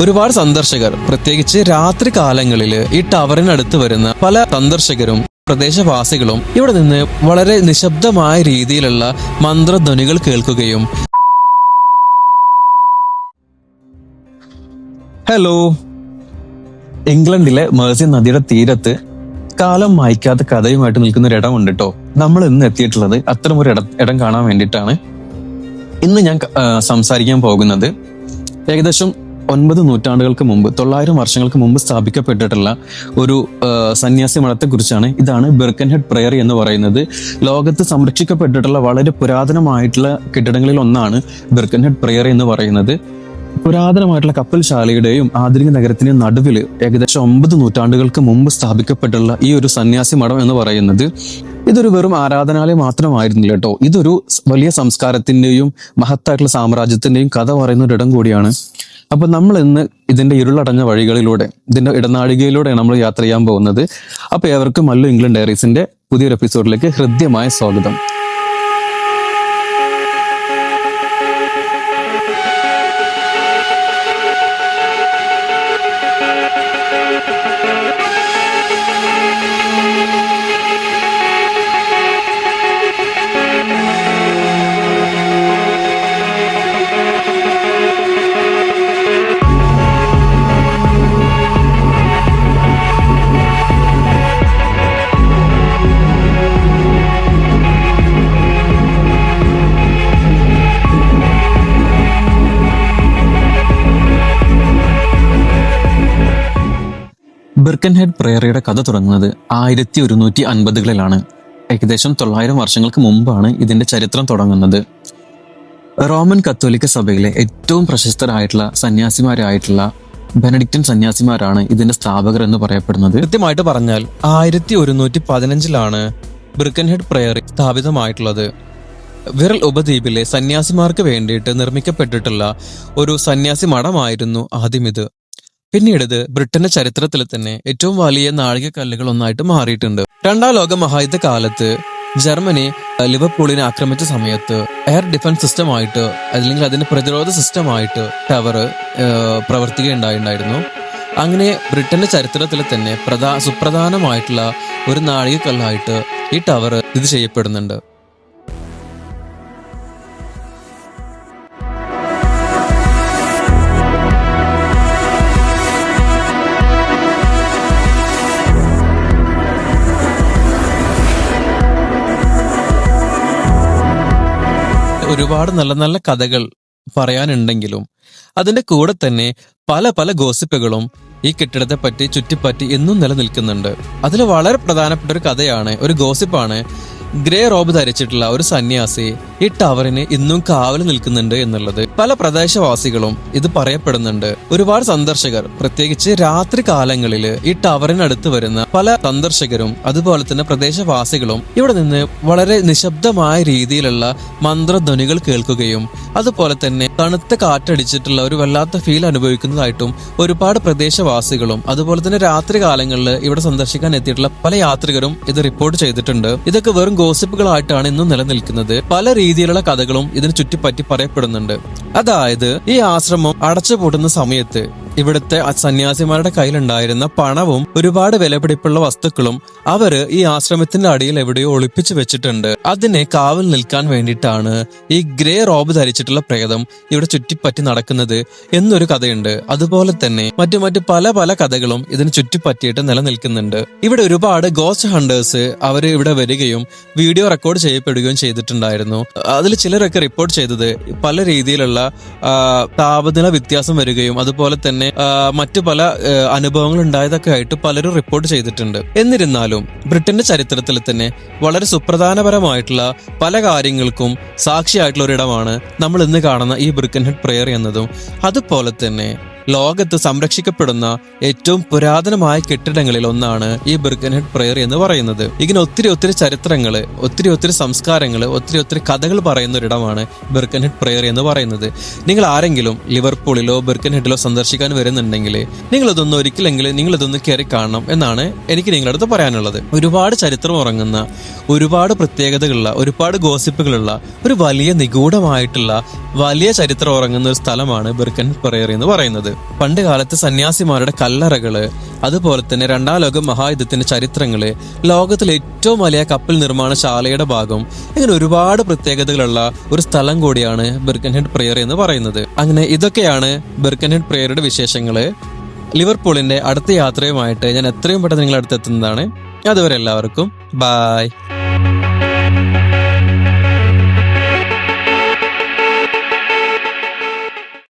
ഒരുപാട് സന്ദർശകർ പ്രത്യേകിച്ച് രാത്രി കാലങ്ങളിൽ ഈ ടവറിനടുത്ത് വരുന്ന പല സന്ദർശകരും പ്രദേശവാസികളും ഇവിടെ നിന്ന് വളരെ നിശബ്ദമായ രീതിയിലുള്ള മന്ത്രധ്വനികൾ കേൾക്കുകയും ഹലോ ഇംഗ്ലണ്ടിലെ മേഴ്സി നദിയുടെ തീരത്ത് കാലം മായ്ക്കാത്ത കഥയുമായിട്ട് നിൽക്കുന്ന ഒരു ഇടമുണ്ട് കേട്ടോ നമ്മൾ ഇന്ന് എത്തിയിട്ടുള്ളത് അത്തരം ഒരു ഇടം ഇടം കാണാൻ വേണ്ടിയിട്ടാണ്. ഇന്ന് ഞാൻ സംസാരിക്കാൻ പോകുന്നത് ഏകദേശം ഒൻപത് നൂറ്റാണ്ടുകൾക്ക് മുമ്പ് തൊള്ളായിരം വർഷങ്ങൾക്ക് മുമ്പ് സ്ഥാപിക്കപ്പെട്ടിട്ടുള്ള ഒരു സന്യാസി മഠത്തെക്കുറിച്ചാണ് ഇതാണ് ബെർക്കൻഹെഡ് പ്രയറി എന്ന് പറയുന്നത്. ലോകത്ത് സംരക്ഷിക്കപ്പെട്ടിട്ടുള്ള വളരെ പുരാതനമായിട്ടുള്ള കെട്ടിടങ്ങളിൽ ഒന്നാണ് ബെർക്കൻഹെഡ് പ്രയറി എന്ന് പറയുന്നത്. പുരാതനമായിട്ടുള്ള കപ്പൽശാലയുടെയും ആധുനിക നഗരത്തിന്റെ നടുവിൽ ഏകദേശം ഒമ്പത് നൂറ്റാണ്ടുകൾക്ക് മുമ്പ് സ്ഥാപിക്കപ്പെട്ടുള്ള ഈ ഒരു സന്യാസി മഠം എന്ന് പറയുന്നത് ഇതൊരു വെറും ആരാധനാലയം മാത്രമായിരുന്നില്ല കേട്ടോ. ഇതൊരു വലിയ സംസ്കാരത്തിന്റെയും മഹത്തായിട്ടുള്ള സാമ്രാജ്യത്തിന്റെയും കഥ പറയുന്ന ഒരിടം കൂടിയാണ് അപ്പൊ നമ്മൾ ഇന്ന് ഇതിന്റെ ഇരുളടഞ്ഞ വഴികളിലൂടെ ഇതിന്റെ ഇടനാഴികയിലൂടെയാണ് നമ്മൾ യാത്ര ചെയ്യാൻ പോകുന്നത്. അപ്പൊ ഏവർക്കും മല്ലു ഇംഗ്ലണ്ട് ഡയറീസിന്റെ പുതിയൊരു എപ്പിസോഡിലേക്ക് ഹൃദ്യമായ സ്വാഗതം. ബിർക്കൻഹെഡ് പ്രയറിയുടെ കഥ തുടങ്ങുന്നത് ആയിരത്തി ഒരുന്നൂറ്റി അൻപതുകളിലാണ് ഏകദേശം തൊള്ളായിരം വർഷങ്ങൾക്ക് മുമ്പാണ് ഇതിന്റെ ചരിത്രം തുടങ്ങുന്നത്. റോമൻ കത്തോലിക്ക സഭയിലെ ഏറ്റവും പ്രശസ്തരായിട്ടുള്ള സന്യാസിമാരായിട്ടുള്ള ബെനഡിക്റ്റൻ സന്യാസിമാരാണ് ഇതിന്റെ സ്ഥാപകർ എന്ന് പറയപ്പെടുന്നത്. കൃത്യമായിട്ട് പറഞ്ഞാൽ ആയിരത്തി ഒരുന്നൂറ്റി പതിനഞ്ചിലാണ് ബ്രിക്കൻഹെഡ് പ്രയറി സ്ഥാപിതമായിട്ടുള്ളത്. വിരൽ ഉപദ്വീപിലെ സന്യാസിമാർക്ക് വേണ്ടിയിട്ട് നിർമ്മിക്കപ്പെട്ടിട്ടുള്ള ഒരു സന്യാസി മഠമായിരുന്നു ആദ്യം ഇത്. പിന്നീട് ഇത് ബ്രിട്ടന്റെ ചരിത്രത്തിൽ തന്നെ ഏറ്റവും വലിയ നാഴികക്കല്ലുകൾ ഒന്നായിട്ട് മാറിയിട്ടുണ്ട്. രണ്ടാം ലോക മഹായുദ്ധ കാലത്ത് ജർമ്മനി ലിവർപൂളിനെ ആക്രമിച്ച സമയത്ത് എയർ ഡിഫൻസ് സിസ്റ്റമായിട്ട് അല്ലെങ്കിൽ അതിന്റെ പ്രതിരോധ സിസ്റ്റമായിട്ട് ടവർ പ്രവർത്തിക്കുകയുണ്ടായിട്ടുണ്ടായിരുന്നു. അങ്ങനെ ബ്രിട്ടന്റെ ചരിത്രത്തിൽ തന്നെ പ്രധാ സുപ്രധാനമായിട്ടുള്ള ഒരു നാഴികക്കല്ലായിട്ട് ഈ ടവർ ഇത് ചെയ്യപ്പെടുന്നുണ്ട്. ഒരുപാട് നല്ല നല്ല കഥകൾ പറയാനുണ്ടെങ്കിലും അതിന്റെ കൂടെ തന്നെ പല പല ഗോസിപ്പുകളും ഈ കെട്ടിടത്തെ പറ്റി ചുറ്റിപ്പറ്റി എന്നും നിലനിൽക്കുന്നുണ്ട്. അതിൽ വളരെ പ്രധാനപ്പെട്ട ഒരു കഥയാണ് ഒരു ഗോസിപ്പാണ് ഗ്രേ റോബ് ധരിച്ചിട്ടുള്ള ഒരു സന്യാസി ഈ ടവറിന് ഇന്നും കാവൽ നിൽക്കുന്നുണ്ട് എന്നുള്ളത്. പല പ്രദേശവാസികളും ഇത് പറയപ്പെടുന്നുണ്ട്. ഒരുപാട് സന്ദർശകർ പ്രത്യേകിച്ച് രാത്രി കാലങ്ങളിൽ ഈ ടവറിനടുത്ത് വരുന്ന പല സന്ദർശകരും അതുപോലെ തന്നെ പ്രദേശവാസികളും ഇവിടെ നിന്ന് വളരെ നിശബ്ദമായ രീതിയിലുള്ള മന്ത്രധ്വനികൾ കേൾക്കുകയും അതുപോലെ തന്നെ തണുത്ത കാറ്റടിച്ചിട്ടുള്ള ഒരു വല്ലാത്ത ഫീൽ അനുഭവിക്കുന്നതായിട്ടും ഒരുപാട് പ്രദേശവാസികളും അതുപോലെ തന്നെ രാത്രി കാലങ്ങളിൽ ഇവിടെ സന്ദർശിക്കാൻ എത്തിയിട്ടുള്ള പല യാത്രികരും ഇത് റിപ്പോർട്ട് ചെയ്തിട്ടുണ്ട്. ഇതൊക്കെ വെറും ഗോസിപ്പുകളായിട്ടാണ് ഇന്ന് നിലനിൽക്കുന്നത്. പല രീതിയിലുള്ള കഥകളും ഇതിനെ ചുറ്റിപ്പറ്റി പറയപ്പെടുന്നുണ്ട്. അതായത് ഈ ആശ്രമം അടച്ചുപൂട്ടുന്ന സമയത്ത് ഇവിടുത്തെ സന്യാസിമാരുടെ കയ്യിലുണ്ടായിരുന്ന പണവും ഒരുപാട് വിലപിടിപ്പുള്ള വസ്തുക്കളും അവർ ഈ ആശ്രമത്തിന്റെ അടിയിൽ എവിടെയോ ഒളിപ്പിച്ചു വെച്ചിട്ടുണ്ട്. അതിനെ കാവൽ നിൽക്കാൻ വേണ്ടിയിട്ടാണ് ഈ ഗ്രേ റോബ് ധരിച്ചിട്ടുള്ള പ്രേതം ഇവിടെ ചുറ്റിപ്പറ്റി നടക്കുന്നത് എന്നൊരു കഥയുണ്ട്. അതുപോലെ തന്നെ മറ്റു മറ്റു പല പല കഥകളും ഇതിന് ചുറ്റിപ്പറ്റിയിട്ട് നിലനിൽക്കുന്നുണ്ട്. ഇവിടെ ഒരുപാട് ഗോസ്റ്റ് ഹണ്ടേഴ്സ് അവർ ഇവിടെ വരികയും വീഡിയോ റെക്കോർഡ് ചെയ്യപ്പെടുകയും ചെയ്തിട്ടുണ്ടായിരുന്നു. അതിൽ ചിലരൊക്കെ റിപ്പോർട്ട് ചെയ്തത് പല രീതിയിലുള്ള താപനില വ്യത്യാസം വരികയും അതുപോലെ തന്നെ മറ്റു പല അനുഭവങ്ങൾ ഉണ്ടായതൊക്കെ ആയിട്ട് പലരും റിപ്പോർട്ട് ചെയ്തിട്ടുണ്ട്. എന്നിരുന്നാലും ബ്രിട്ടന്റെ ചരിത്രത്തിൽ തന്നെ വളരെ സുപ്രധാനപരമായിട്ടുള്ള പല കാര്യങ്ങൾക്കും സാക്ഷിയായിട്ടുള്ള ഒരിടമാണ് നമ്മൾ ഇന്ന് കാണുന്ന ഈ ബ്രിക്കൻഹെഡ് പ്രെയർ എന്നതും. അതുപോലെ തന്നെ ലോകത്ത് സംരക്ഷിക്കപ്പെടുന്ന ഏറ്റവും പുരാതനമായ കെട്ടിടങ്ങളിൽ ഒന്നാണ് ഈ ബിർഗൻഹെഡ് പ്രയർ എന്ന് പറയുന്നത്. ഇങ്ങനെ ഒത്തിരി ഒത്തിരി ചരിത്രങ്ങൾ ഒത്തിരി ഒത്തിരി സംസ്കാരങ്ങൾ ഒത്തിരി ഒത്തിരി കഥകൾ പറയുന്ന ഒരിടമാണ് ബിർഗൻഹെഡ് പ്രയർ എന്ന് പറയുന്നത്. നിങ്ങൾ ആരെങ്കിലും ലിവർപൂളിലോ ബിർഗൻഹെഡിലോ സന്ദർശിക്കാൻ വരുന്നുണ്ടെങ്കിൽ നിങ്ങൾ ഇതൊന്നും ഒരിക്കലെങ്കിലും നിങ്ങൾ ഇതൊന്ന് കയറി കാണണം എന്നാണ് എനിക്ക് നിങ്ങളുടെ അടുത്ത് പറയാനുള്ളത്. ഒരുപാട് ചരിത്രം ഉറങ്ങുന്ന ഒരുപാട് പ്രത്യേകതകളുള്ള ഒരുപാട് ഗോസിപ്പുകളുള്ള ഒരു വലിയ നിഗൂഢമായിട്ടുള്ള വലിയ ചരിത്രം ഉറങ്ങുന്ന ഒരു സ്ഥലമാണ് ബിർക്കൻ പ്രയർ എന്ന് പറയുന്നത്. പണ്ട് കാലത്ത് സന്യാസിമാരുടെ കല്ലറകൾ അതുപോലെ തന്നെ രണ്ടാം ലോക മഹായുദ്ധത്തിന്റെ ചരിത്രങ്ങൾ ലോകത്തിലെ ഏറ്റവും വലിയ കപ്പൽ നിർമ്മാണശാലയുടെ ഭാഗം ഇങ്ങനെ ഒരുപാട് പ്രത്യേകതകളുള്ള ഒരു സ്ഥലം കൂടിയാണ് ബെർക്കൻഹെഡ് പ്രെയർ എന്ന് പറയുന്നത്. അങ്ങനെ ഇതൊക്കെയാണ് ബെർക്കൻഹെഡ് പ്രെയറുടെ വിശേഷങ്ങൾ. ലിവർപൂളിന്റെ അടുത്ത യാത്രയുമായിട്ട് ഞാൻ എത്രയും പെട്ടെന്ന് നിങ്ങളടുത്ത് അടുത്ത് എത്തുന്നതാണ് അതുവരെ എല്ലാവർക്കും ബായ്